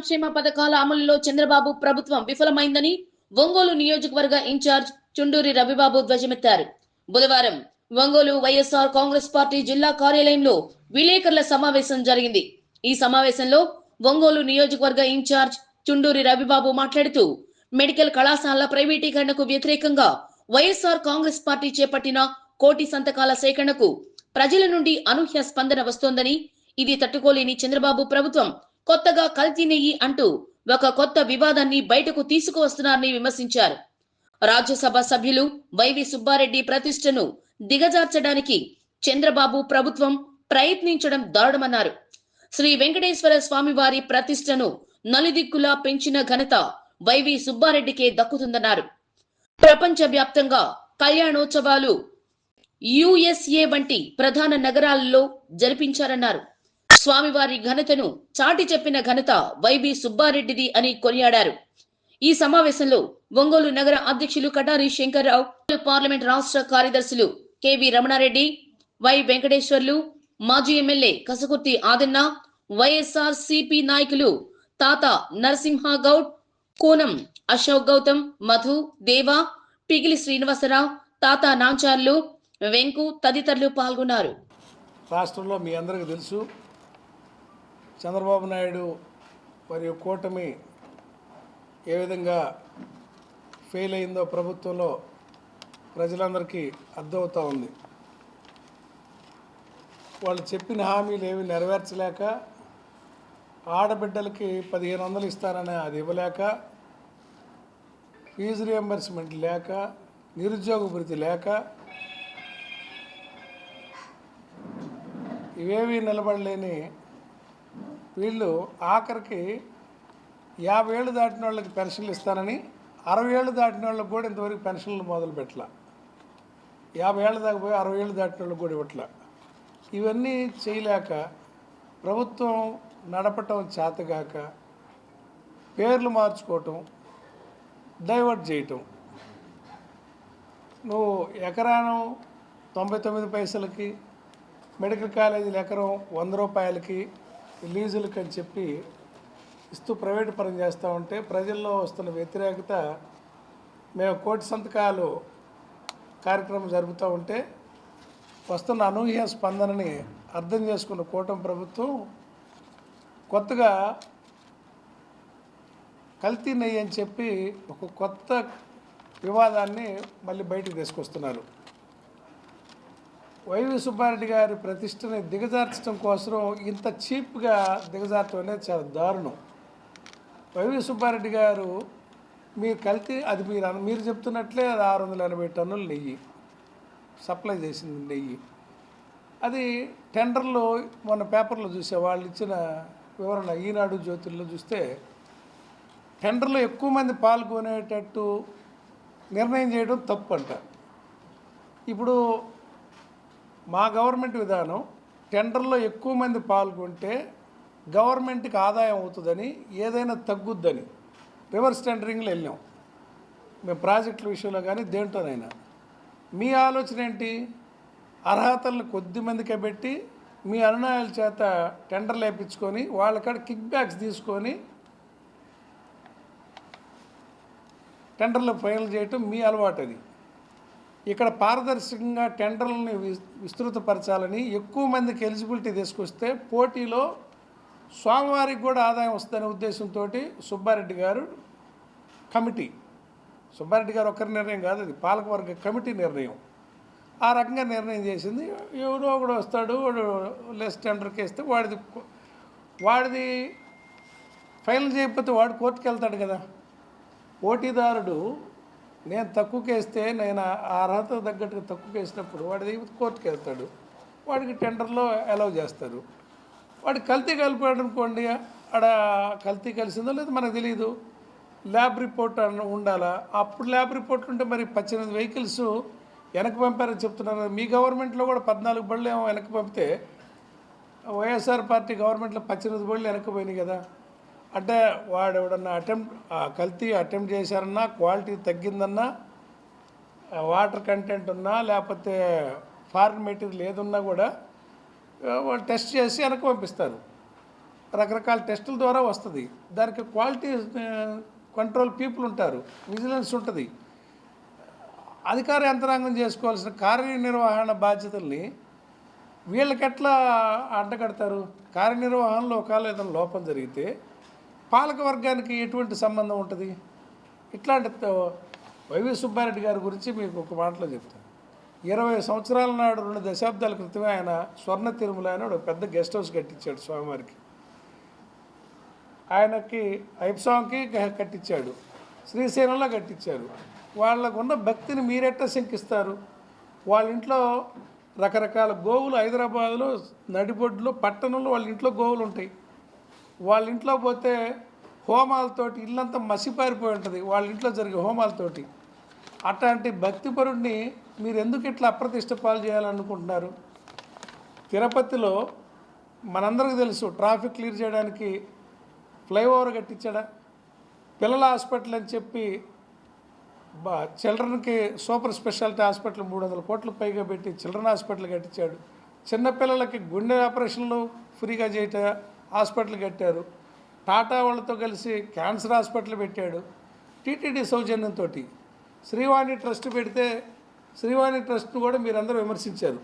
సంక్షేమ పథకాల అమలులో చంద్రబాబు ప్రభుత్వం విఫలమైందని ఒంగోలు నియోజకవర్గ ఇన్ఛార్జ్ చుండూరి రవిబాబు ధ్వజమెత్తారు. బుధవారం ఒంగోలు వైఎస్ఆర్ కాంగ్రెస్ పార్టీ జిల్లా కార్యాలయంలో విలేకరుల సమావేశం జరిగింది. ఈ సమావేశంలో ఒంగోలు నియోజకవర్గ ఇన్ఛార్జ్ చుండూరి రవిబాబు మాట్లాడుతూ మెడికల్ కళాశాలల ప్రైవేటీకరణకు వ్యతిరేకంగా వైఎస్ఆర్ కాంగ్రెస్ పార్టీ చేపట్టిన కోటి సంతకాల సేకరణకు ప్రజల నుండి అనూహ్య స్పందన వస్తోందని ఇది తట్టుకోలేని చంద్రబాబు ప్రభుత్వం కొత్తగా కల్తీ నెయ్యి అంటూ ఒక కొత్త వివాదాన్ని బయటకు తీసుకువస్తున్నారని విమర్శించారు. రాజ్యసభ సభ్యులు వైవి సుబ్బారెడ్డి ప్రతిష్టను దిగజార్చడానికి చంద్రబాబు ప్రభుత్వం ప్రయత్నించడం దారుణమన్నారు. శ్రీ వెంకటేశ్వర స్వామి వారి ప్రతిష్టను నలుదిక్కులా పెంచిన ఘనత వైవి సుబ్బారెడ్డికే దక్కుతుందన్నారు. ప్రపంచ వ్యాప్తంగా కళ్యాణోత్సవాలు యుఎస్ఏ వంటి ప్రధాన నగరాల్లో జరిపించారన్నారు. స్వామివారి ఘనతను చాటి చెప్పిన ఘనత వైబి సుబ్బారెడ్డిది అని కొనియాడారు. ఈ సమావేశంలో ఒంగోలు నగర అధ్యక్షులు కటారి శంకర్రావు పార్లమెంట్ రాష్ట్ర కార్యదర్శులు కెవి రమణారెడ్డి వై. వెంకటేశ్వర్లు మాజీ MLA Kasakurthi Adanna YSR CP నాయకులు తాత నరసింహ గౌడ్ కూనం అశోక్ గౌతమ్ మధు దేవా పిగిలి శ్రీనివాసరావు తాత నాంచార్లు వెంకు తదితరులు పాల్గొన్నారు. రాష్ట్రంలో మీ అందరికీ తెలుసు చంద్రబాబు నాయుడు మరియు కూటమి ఏ విధంగా ఫెయిల్ అయిందో ప్రభుత్వంలో ప్రజలందరికీ అర్థమవుతూ ఉంది. వాళ్ళు చెప్పిన హామీలు ఏవి నెరవేర్చలేక ఆడబిడ్డలకి పదిహేను వందలు ఇస్తారని అది ఇవ్వలేక ఫీజు రియంబర్స్మెంట్ లేక నిరుద్యోగ భృతి లేక ఇవేవి నిలబడలేని వీళ్ళు ఆఖరికి యాభై ఏళ్ళు దాటిన వాళ్ళకి పెన్షన్లు ఇస్తానని అరవై ఏళ్ళు దాటిన వాళ్ళకి కూడా ఇంతవరకు పెన్షన్లు మొదలు పెట్టలా. యాభై ఏళ్ళు దాకా పోయి అరవై ఏళ్ళు దాటిన వాళ్ళకి కూడా ఇవ్వట్ల. ఇవన్నీ చేయలేక ప్రభుత్వం నడపటం చేతగాక పేర్లు మార్చుకోవటం డైవర్ట్ చేయటం. నువ్వు ఎకరాను తొంభై తొమ్మిది పైసలకి మెడికల్ కాలేజీలు ఎకరం వంద రూపాయలకి రిలీజులకు అని చెప్పి ఇస్తూ ప్రైవేటు పరం చేస్తూ ఉంటే ప్రజల్లో వస్తున్న వ్యతిరేకత మేము కోటి సంతకాలు కార్యక్రమం జరుపుతూ ఉంటే వస్తున్న అనూహ్య స్పందనని అర్థం చేసుకున్న కూటమి ప్రభుత్వం కొత్తగా కల్తీ నెయ్యి అని చెప్పి ఒక కొత్త వివాదాన్ని మళ్ళీ బయటకు తీసుకొస్తున్నారు. వైవి సుబ్బారెడ్డి గారి ప్రతిష్టని దిగజార్చడం కోసం ఇంత చీప్గా దిగజార్చడం అనేది చాలా దారుణం. వైవి సుబ్బారెడ్డి గారు మీరు కల్తీ అది మీరు అన- మీరు చెప్తున్నట్లే అది ఆరు వందల ఎనభై టన్నులు నెయ్యి సప్లై చేసింది నెయ్యి. అది టెండర్లో మొన్న పేపర్లో చూసే వాళ్ళు ఇచ్చిన వివరణ ఈనాడు జ్యోతుల్లో చూస్తే టెండర్లో ఎక్కువ మంది పాల్గొనేటట్టు నిర్ణయం చేయడం తప్పు అంట. ఇప్పుడు మా గవర్నమెంట్ విధానం టెండర్లో ఎక్కువ మంది పాల్గొంటే గవర్నమెంట్కి ఆదాయం అవుతుందని ఏదైనా తగ్గుద్దని రివర్స్ టెండరింగ్లో వెళ్ళాం. మేము ప్రాజెక్టుల విషయంలో కానీ దేంట్లోనైనా. మీ ఆలోచన ఏంటి? అర్హతలను కొద్ది మందికే పెట్టి మీ అనునాయాల చేత టెండర్లు వేయించుకొని వాళ్ళకాడ కిక్ బ్యాక్స్ తీసుకొని టెండర్లు ఫైనల్ చేయటం మీ అలవాటు అది ఇక్కడ పారదర్శకంగా టెండర్లని వి- విస్తృతపరచాలని ఎక్కువ మందికి ఎలిజిబిలిటీ తీసుకొస్తే పోటీలో స్వామివారికి కూడా ఆదాయం వస్తుందనే ఉద్దేశంతో సుబ్బారెడ్డి గారు కమిటీ. సుబ్బారెడ్డి గారు ఒక్కరి నిర్ణయం కాదు అది పాలకవర్గ కమిటీ నిర్ణయం. ఆ రకంగా నిర్ణయం చేసింది. ఎవడో ఒకడు వస్తాడు వాడు లెస్ టెండర్కి వేస్తే వాడిది వాడిది ఫైనల్ చేయకపోతే వాడు కోర్టుకు వెళ్తాడు కదా. పోటీదారుడు నేను తక్కువకేస్తే నేను ఆ అర్హత తగ్గట్టుగా తక్కువకేసినప్పుడు వాడి కోర్టుకి వెళ్తాడు. వాడికి టెండర్లో అలౌ చేస్తారు. వాడు కల్తీ కలిపాడు అనుకోండి ఆడ కల్తీ కలిసిందో లేదో మనకు తెలియదు ల్యాబ్ రిపోర్ట్ అన్న ఉండాలా? అప్పుడు ల్యాబ్ రిపోర్ట్ ఉంటే మరి పద్దెనిమిది వెహికల్స్ వెనక్కి పంపారని చెప్తున్నారు. మీ గవర్నమెంట్లో కూడా పద్నాలుగు బళ్ళు ఏమో వెనక్కి పంపితే వైఎస్ఆర్ పార్టీ గవర్నమెంట్లో పద్దెనిమిది బళ్ళు వెనక్కి పోయినాయి కదా. అంటే వాడు ఎవడన్నా అటెంప్ట్ కల్తీ అటెంప్ట్ చేశారన్నా క్వాలిటీ తగ్గిందన్నా వాటర్ కంటెంట్ ఉన్నా లేకపోతే ఫారిన్ మెటీరియల్ ఏదున్నా కూడా వాళ్ళు టెస్ట్ చేసి వెనక్కి పంపిస్తారు. రకరకాల టెస్టుల ద్వారా వస్తుంది. దానికి క్వాలిటీ కంట్రోల్ పీపుల్ ఉంటారు. విజిలెన్స్ ఉంటుంది. అధికార యంత్రాంగం చేసుకోవాల్సిన కార్యనిర్వహణ బాధ్యతల్ని వీళ్ళకి ఎట్లా అడ్డకడతారు కార్యనిర్వహణలో ఒకవేళ ఏదైనా లోపం జరిగితే పాలక వర్గానికి ఎటువంటి సంబంధం ఉంటుంది? ఇట్లాంటి వైవి సుబ్బారెడ్డి గారి గురించి మీకు ఒక మాటలో చెప్తాను ఇరవై సంవత్సరాల నాడు రెండు దశాబ్దాల క్రితమే ఆయన స్వర్ణ తిరుమల అని ఒక పెద్ద గెస్ట్ హౌస్ కట్టించాడు స్వామివారికి. ఆయనకి ఐప్సాంకి కట్టించాడు. శ్రీశైలంలో కట్టించారు. వాళ్ళకున్న భక్తిని మీరెట్ట శంకిస్తారు? వాళ్ళ ఇంట్లో రకరకాల గోవులు హైదరాబాద్లో నడిబొడ్లో పట్టణంలో వాళ్ళ ఇంట్లో గోవులు ఉంటాయి వాళ్ళ ఇంట్లో పోతే హోమాలతోటి ఇల్లంతా మసిపారిపోయి ఉంటుంది. వాళ్ళ ఇంట్లో జరిగే హోమాలతోటి. అట్లాంటి భక్తిపరుడిని మీరు ఎందుకు ఇట్లా అప్రతిష్ట పాలు చేయాలనుకుంటున్నారు? తిరుపతిలో మనందరికీ తెలుసు ట్రాఫిక్ క్లియర్ చేయడానికి ఫ్లైఓవర్ కట్టించాడా? పిల్లల హాస్పిటల్ అని చెప్పి బా చిల్డ్రన్కి సూపర్ స్పెషాలిటీ హాస్పిటల్ మూడు వందల కోట్లు పైగా పెట్టి చిల్డ్రన్ హాస్పిటల్ కట్టించాడు. చిన్నపిల్లలకి గుండె ఆపరేషన్లు ఫ్రీగా చేయట? హాస్పిటల్ కట్టారు. టాటా వాళ్ళతో కలిసి క్యాన్సర్ హాస్పిటల్ పెట్టాడు. టీటీడీ సౌజన్యంతో శ్రీవాణి ట్రస్ట్ పెడితే శ్రీవాణి ట్రస్ట్ను కూడా మీరందరూ విమర్శించారు.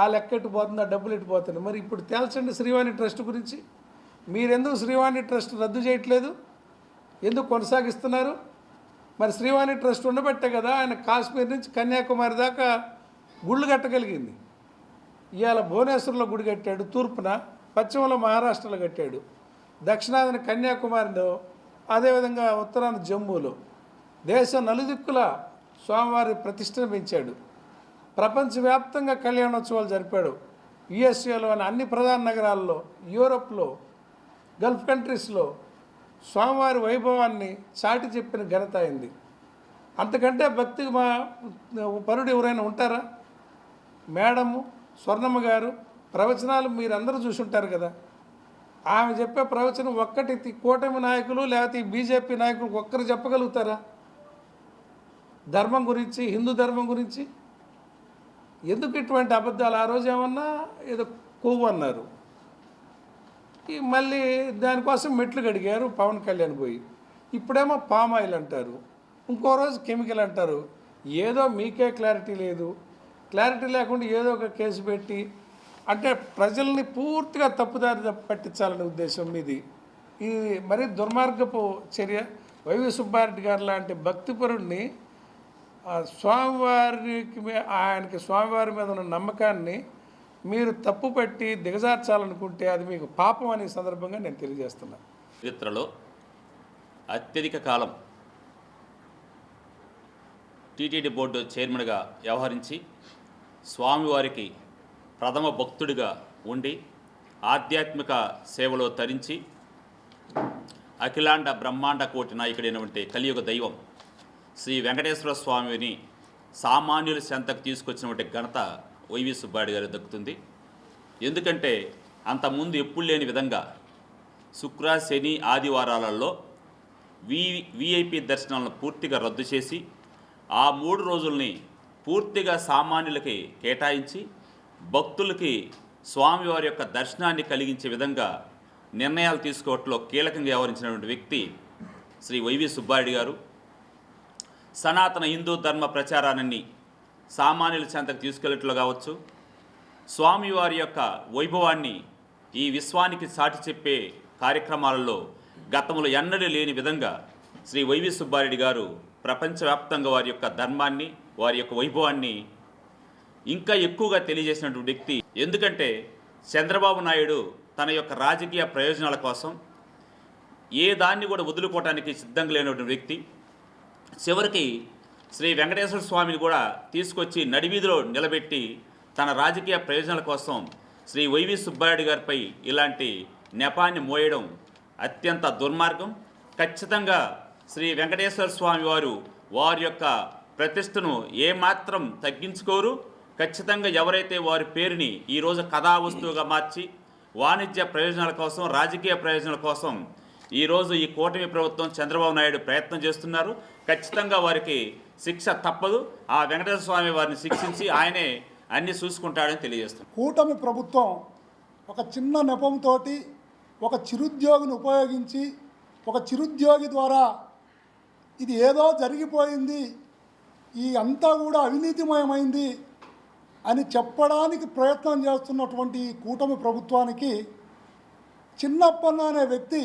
ఆ లెక్క ఎటు పోతుంది ఆ డబ్బులు ఇటుపోతుంది మరి ఇప్పుడు తేల్చండి శ్రీవాణి ట్రస్ట్ గురించి. మీరెందుకు శ్రీవాణి ట్రస్ట్ రద్దు చేయట్లేదు? ఎందుకు కొనసాగిస్తున్నారు? మరి శ్రీవాణి ట్రస్ట్ ఉండబట్టే కదా ఆయన కాశ్మీర్ నుంచి కన్యాకుమారి దాకా గుళ్ళు కట్టగలిగింది. ఇవాళ భువనేశ్వర్లో గుడి కట్టాడు తూర్పున. పశ్చిమలో మహారాష్ట్రలో కట్టాడు. దక్షిణాదిన కన్యాకుమారిలో అదేవిధంగా ఉత్తరాన జమ్మూలో. దేశం నలుదిక్కుల స్వామివారి ప్రతిష్టను పెంచాడు. ప్రపంచవ్యాప్తంగా కళ్యాణోత్సవాలు జరిపాడు. యుఎస్ఏలోని అన్ని ప్రధాన నగరాల్లో యూరోప్లో గల్ఫ్ కంట్రీస్లో స్వామివారి వైభవాన్ని చాటి చెప్పిన ఘనత అయింది అంతకంటే భక్తికి మా పరుడు ఎవరైనా ఉంటారా? మేడము స్వర్ణమ్మ గారు ప్రవచనాలు మీరందరూ చూసి ఉంటారు కదా. ఆమె చెప్పే ప్రవచనం ఒక్కటి కూటమి నాయకులు లేకపోతే ఈ బీజేపీ నాయకులు ఒక్కరు చెప్పగలుగుతారా? ధర్మం గురించి హిందూ ధర్మం గురించి? ఎందుకు ఇటువంటి అబద్ధాలు? ఆ రోజు ఏమన్నా ఏదో కొవ్వు అన్నారు. ఈ మళ్ళీ దానికోసం మెట్లు కడిగారు పవన్ కళ్యాణ్ పోయి. ఇప్పుడేమో పామ్ ఆయిల్ అంటారు. ఇంకో రోజు కెమికల్ అంటారు. ఏదో మీకే క్లారిటీ లేదు. క్లారిటీ లేకుండా ఏదో ఒక కేసు పెట్టి అంటే ప్రజల్ని పూర్తిగా తప్పుదారి పట్టించాలనే ఉద్దేశం మీది. ఇది మరీ దుర్మార్గపు చర్య వైవి సుబ్బారెడ్డి గారు లాంటి భక్తిపరుడిని స్వామివారికి ఆయనకి స్వామివారి మీద ఉన్న నమ్మకాన్ని మీరు తప్పు పట్టి దిగజార్చాలనుకుంటే అది మీకు పాపం అనే సందర్భంగా నేను తెలియజేస్తున్నాను చరిత్రలో అత్యధిక కాలం టీటీడీ బోర్డు చైర్మన్గా వ్యవహరించి స్వామివారికి ప్రథమ భక్తుడిగా ఉండి ఆధ్యాత్మిక సేవలో తరించి అఖిలాండ బ్రహ్మాండ కోటి నాయకుడైనటువంటి కలియుగ దైవం శ్రీ వెంకటేశ్వర స్వామిని సామాన్యుల చెంతకు తీసుకొచ్చినటువంటి ఘనత వైవి సుబ్బాడి గారికి దక్కుతుంది ఎందుకంటే అంతకుముందు ఎప్పుడు లేని విధంగా శుక్ర శని ఆదివారాలలో వి విఐపి దర్శనాలను పూర్తిగా రద్దు చేసి ఆ మూడు రోజుల్ని పూర్తిగా సామాన్యులకి కేటాయించి భక్తులకి స్వామివారి యొక్క దర్శనాన్ని కలిగించే విధంగా నిర్ణయాలు తీసుకోవట్లో కీలకంగా వ్యవహరించినటువంటి వ్యక్తి శ్రీ వైవి సుబ్బారెడ్డి గారు. సనాతన హిందూ ధర్మ ప్రచారాన్ని సామాన్యుల చెంతకు తీసుకెళ్ళట్లో కావచ్చు. స్వామివారి యొక్క వైభవాన్ని ఈ విశ్వానికి సాటి చెప్పే కార్యక్రమాలలో గతంలో ఎన్నడూ లేని విధంగా శ్రీ వైవి సుబ్బారెడ్డి గారు ప్రపంచవ్యాప్తంగా వారి యొక్క ధర్మాన్ని వారి యొక్క వైభవాన్ని ఇంకా ఎక్కువగా తెలియజేసినటువంటి వ్యక్తి ఎందుకంటే చంద్రబాబు నాయుడు తన యొక్క రాజకీయ ప్రయోజనాల కోసం ఏ దాన్ని కూడా వదులుకోవటానికి సిద్ధంగా లేనటువంటి వ్యక్తి. చివరికి శ్రీ వెంకటేశ్వర స్వామిని కూడా తీసుకొచ్చి నడివీధిలో నిలబెట్టి తన రాజకీయ ప్రయోజనాల కోసం శ్రీ వైవి సుబ్బారెడ్డి గారిపై ఇలాంటి నెపాన్ని మోయడం అత్యంత దుర్మార్గం. ఖచ్చితంగా శ్రీ వెంకటేశ్వర స్వామి వారు వారి యొక్క ప్రతిష్టను ఏమాత్రం తగ్గించుకోరు. ఖచ్చితంగా ఎవరైతే వారి పేరుని ఈరోజు కథా వస్తువుగా మార్చి వాణిజ్య ప్రయోజనాల కోసం రాజకీయ ప్రయోజనాల కోసం ఈరోజు ఈ కూటమి ప్రభుత్వం చంద్రబాబు నాయుడు ప్రయత్నం చేస్తున్నారు. ఖచ్చితంగా వారికి శిక్ష తప్పదు. ఆ వెంకటేశ్వర స్వామి వారిని శిక్షించి ఆయనే అన్ని చూసుకుంటాడని తెలియజేస్తున్నాం. కూటమి ప్రభుత్వం ఒక చిన్న నెపంతో ఒక చిరుద్యోగిని ఉపయోగించి ఒక చిరుద్యోగి ద్వారా ఇది ఏదో జరిగిపోయింది. ఈ అంతా కూడా అవినీతిమయమైంది. అని చెప్పడానికి ప్రయత్నం చేస్తున్నటువంటి ఈ కూటమి ప్రభుత్వానికి చిన్నప్పన్న అనే వ్యక్తి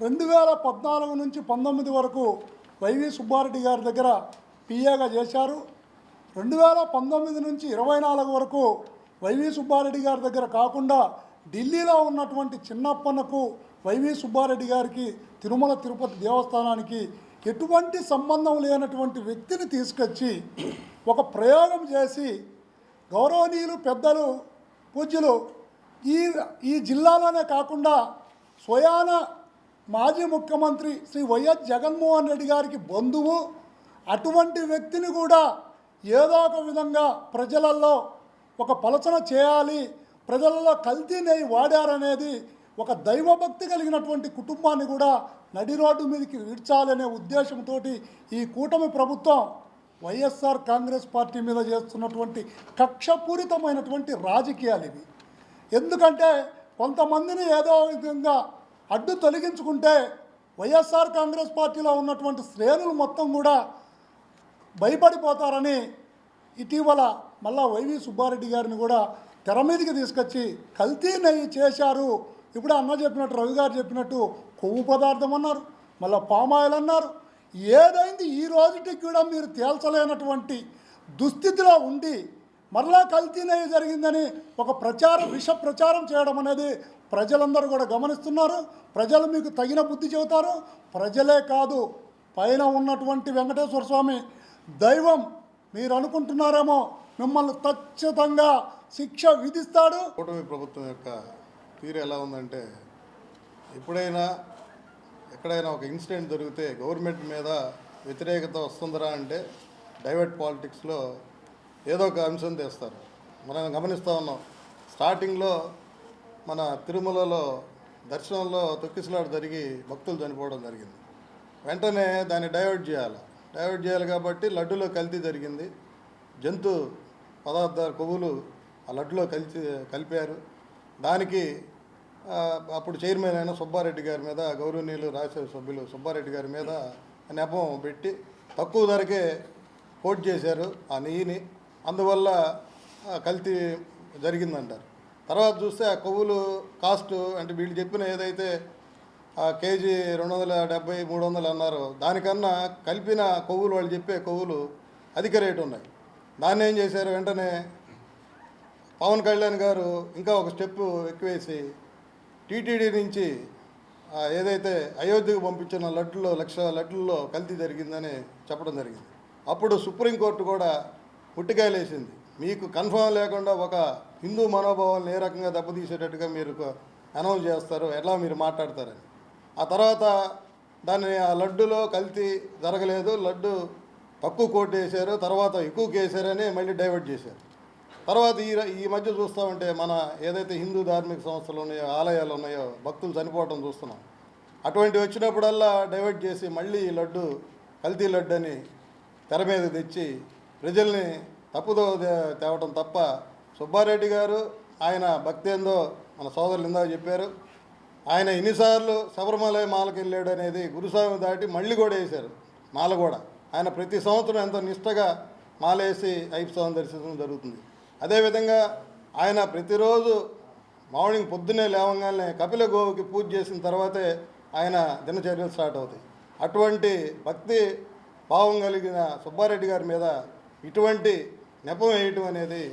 రెండు వేల పద్నాలుగు నుంచి పంతొమ్మిది వరకు వైవి సుబ్బారెడ్డి గారి దగ్గర పిఏగా చేశారు. రెండు వేల పంతొమ్మిది నుంచి ఇరవై నాలుగు వరకు వైవి సుబ్బారెడ్డి గారి దగ్గర కాకుండా ఢిల్లీలో ఉన్నటువంటి చిన్నప్పన్నకు వైవి సుబ్బారెడ్డి గారికి తిరుమల తిరుపతి దేవస్థానానికి ఎటువంటి సంబంధం లేనటువంటి వ్యక్తిని తీసుకొచ్చి ఒక ప్రయోగం చేసి గౌరవనీయులు పెద్దలు పూజ్యులు ఈ ఈ జిల్లాలోనే కాకుండా స్వయాన మాజీ ముఖ్యమంత్రి శ్రీ వైఎస్ జగన్మోహన్ రెడ్డి గారికి బంధువు అటువంటి వ్యక్తిని కూడా ఏదో ఒక విధంగా ప్రజలలో ఒక పలచన చేయాలి ప్రజలలో కల్తీ నెయ్యి వాడారనేది ఒక దైవభక్తి కలిగినటువంటి కుటుంబాన్ని కూడా నడి రోడ్డు మీదకి విడ్చాలనే ఉద్దేశంతో ఈ కూటమి ప్రభుత్వం వైఎస్ఆర్ కాంగ్రెస్ పార్టీ మీద చేస్తున్నటువంటి కక్షపూరితమైనటువంటి రాజకీయాలు ఇవి. ఎందుకంటే కొంతమందిని ఏదో విధంగా అడ్డు తొలగించుకుంటే వైఎస్ఆర్ కాంగ్రెస్ పార్టీలో ఉన్నటువంటి శ్రేణులు మొత్తం కూడా భయపడిపోతారని ఇటీవల మళ్ళా వైవి సుబ్బారెడ్డి గారిని కూడా తెర మీదకి తీసుకొచ్చి కల్తీ నెయ్యి చేశారు. ఇప్పుడు అన్న చెప్పినట్టు రవి గారు చెప్పినట్టు కొవ్వు పదార్థం అన్నారు మళ్ళీ పామాయిల్ అన్నారు. ఏదైంది ఈ రోజుకి కూడా మీరు తేల్చలేనటువంటి దుస్థితిలో ఉండి మరలా కల్తీనే జరిగిందని ఒక ప్రచారం విష ప్రచారం చేయడం అనేది ప్రజలందరూ కూడా గమనిస్తున్నారు. ప్రజలు మీకు తగిన బుద్ధి చెబుతారు. ప్రజలే కాదు పైన ఉన్నటువంటి వెంకటేశ్వర స్వామి దైవం మీరు అనుకుంటున్నారేమో మిమ్మల్ని ఖచ్చితంగా శిక్ష విధిస్తాడు. కూటమి ప్రభుత్వం యొక్క తీరు ఎలా ఉందంటే ఎప్పుడైనా ఎక్కడైనా ఒక ఇన్సిడెంట్ దొరికితే గవర్నమెంట్ మీద వ్యతిరేకత వస్తుందిరా అంటే డైవర్ట్ పాలిటిక్స్లో ఏదో ఒక అంశం తెస్తారు. మనం గమనిస్తూ ఉన్నాం. స్టార్టింగ్లో మన తిరుమలలో దర్శనంలో తొక్కిసలాట జరిగి భక్తులు చనిపోవడం జరిగింది. వెంటనే దాన్ని డైవర్ట్ చేయాలి. డైవర్ట్ చేయాలి కాబట్టి లడ్డులో కల్తీ జరిగింది. జంతు పదార్థాల కొవ్వులు ఆ లడ్డులో కలిసి కలిపారు. దానికి అప్పుడు చైర్మన్ అయిన సుబ్బారెడ్డి గారి మీద గౌరవనీయులు రాజ్యసభ సభ్యులు సుబ్బారెడ్డి గారి మీద నెపం పెట్టి తక్కువ ధరకే కోట్ చేశారు ఆ నెయ్యిని. అందువల్ల కల్తీ జరిగిందంటారు. తర్వాత చూస్తే ఆ కొవ్వులు కాస్ట్ అంటే వీళ్ళు చెప్పిన ఏదైతే ఆ కేజీ రెండు వందల డెబ్బై మూడు వందలు అన్నారు దానికన్నా కలిపిన కొవ్వులు వాళ్ళు చెప్పే కొవ్వులు అధిక రేటు ఉన్నాయి. దాన్ని ఏం చేశారు? వెంటనే పవన్ కళ్యాణ్ గారు ఇంకా ఒక స్టెప్ ఎక్కువేసి టీటీడీ నుంచి ఏదైతే అయోధ్యకు పంపించిన లడ్డులో లక్ష లడ్డుల్లో కల్తీ జరిగిందని చెప్పడం జరిగింది. అప్పుడు సుప్రీంకోర్టు కూడా ముట్టికాయలేసింది మీకు కన్ఫర్మ్ లేకుండా ఒక హిందూ మనోభావాలను ఏ రకంగా దెబ్బతీసేటట్టుగా మీరు అనౌన్స్ చేస్తారు ఎలా మీరు మాట్లాడతారని. ఆ తర్వాత దాన్ని ఆ లడ్డులో కల్తీ జరగలేదు. లడ్డు తక్కువ కోట్ వేశారు. తర్వాత ఎక్కువ వేశారని మళ్ళీ డైవర్ట్ చేశారు. తర్వాత ఈ ఈ మధ్య చూస్తామంటే మన ఏదైతే హిందూ ధార్మిక సంస్థలు ఉన్నాయో ఆలయాలు ఉన్నాయో భక్తులు చనిపోవటం చూస్తున్నాం. అటువంటి వచ్చినప్పుడల్లా డైవర్ట్ చేసి మళ్ళీ ఈ లడ్డు కల్తీ లడ్డు అని తెర మీద తెచ్చి ప్రజల్ని తప్పుదో తేవటం తప్ప సుబ్బారెడ్డి గారు ఆయన భక్తి ఏందో మన సోదరులు ఇందా చెప్పారు. ఆయన ఎన్నిసార్లు శబరిమల మాలకు వెళ్ళాడు అనేది గురుస్వామి దాటి మళ్ళీ కూడా వేశారు. మాల కూడా ఆయన ప్రతి సంవత్సరం ఎంతో నిష్టగా మాలేసి అయ్యప్ప స్వామి దర్శించడం జరుగుతుంది. అదేవిధంగా ఆయన ప్రతిరోజు మార్నింగ్ పొద్దున్నే లేవగానే కపిల గోవుకి పూజ చేసిన తర్వాతే ఆయన దినచర్యలు స్టార్ట్ అవుతాయి. అటువంటి భక్తి భావం కలిగిన సుబ్బారెడ్డి గారి మీద ఇటువంటి నెపం వేయటం అనేది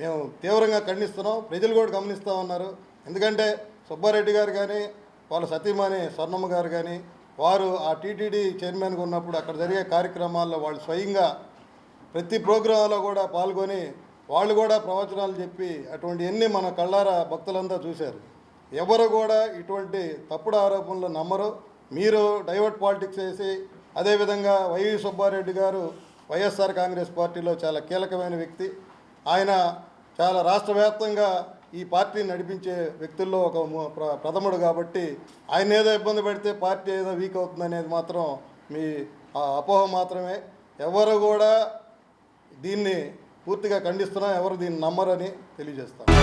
మేము తీవ్రంగా ఖండిస్తున్నాం. ప్రజలు కూడా గమనిస్తూ ఉన్నారు. ఎందుకంటే సుబ్బారెడ్డి గారు కానీ వాళ్ళ సతీమణి స్వర్ణమ్మ గారు కానీ వారు ఆ టీటీడీ చైర్మన్గా ఉన్నప్పుడు అక్కడ జరిగే కార్యక్రమాల్లో వాళ్ళు స్వయంగా ప్రతి ప్రోగ్రాంలో కూడా పాల్గొని వాళ్ళు కూడా ప్రవచనాలు చెప్పి అటువంటి ఎన్ని మన కళ్ళారా భక్తులంతా చూశారు. ఎవరు కూడా ఇటువంటి తప్పుడు ఆరోపణలు నమ్మరు. మీరు డైవర్ట్ పాలిటిక్స్ చేసి అదేవిధంగా వైవి సుబ్బారెడ్డి గారు వైఎస్ఆర్ కాంగ్రెస్ పార్టీలో చాలా కీలకమైన వ్యక్తి. ఆయన చాలా రాష్ట్ర వ్యాప్తంగా ఈ పార్టీని నడిపించే వ్యక్తుల్లో ఒక ప్ర- ప్రథముడు కాబట్టి ఆయన ఏదో ఇబ్బంది పెడితే పార్టీ ఏదో వీక్ అవుతుంది అనేది మాత్రం మీ అపోహ మాత్రమే. ఎవరు కూడా దీన్ని పూర్తిగా ఖండిస్తున్నా ఎవరు దీన్ని నమ్మరని తెలియజేస్తాను.